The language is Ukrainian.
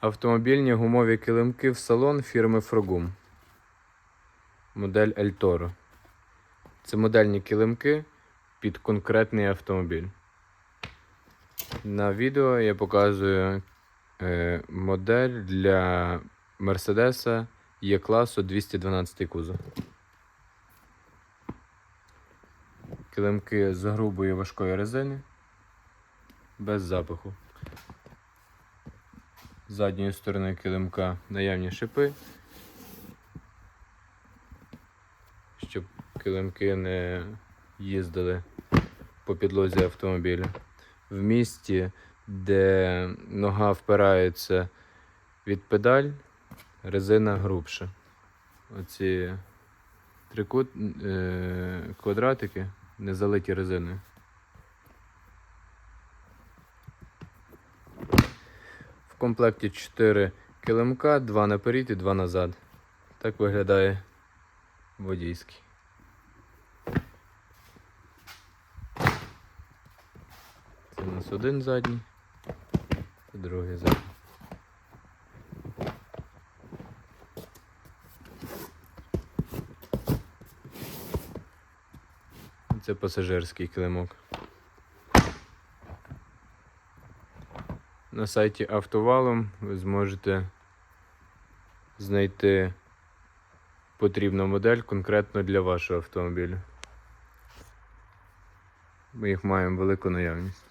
Автомобільні гумові килимки в салон фірми Фрогум. Модель Toro. Це модельні килимки під конкретний автомобіль. На відео я показую е, модель для Мерседеса Є класу 212 кузов. Килимки з грубої важкої резини без запаху. Задньої сторони килимка наявні шипи, щоб килимки не їздили по підлозі автомобіля. В місті, де нога впирається від педаль, резина грубша. Оці трикут, е, квадратики не залиті резиною. Комплекті 4 килимка, 2 наперед і 2 назад. Так виглядає водійський. Це у нас один задній, це другий задній. Це пасажирський килимок. На сайті Автовалом ви зможете знайти потрібну модель конкретно для вашого автомобіля. Ми їх маємо велику наявність.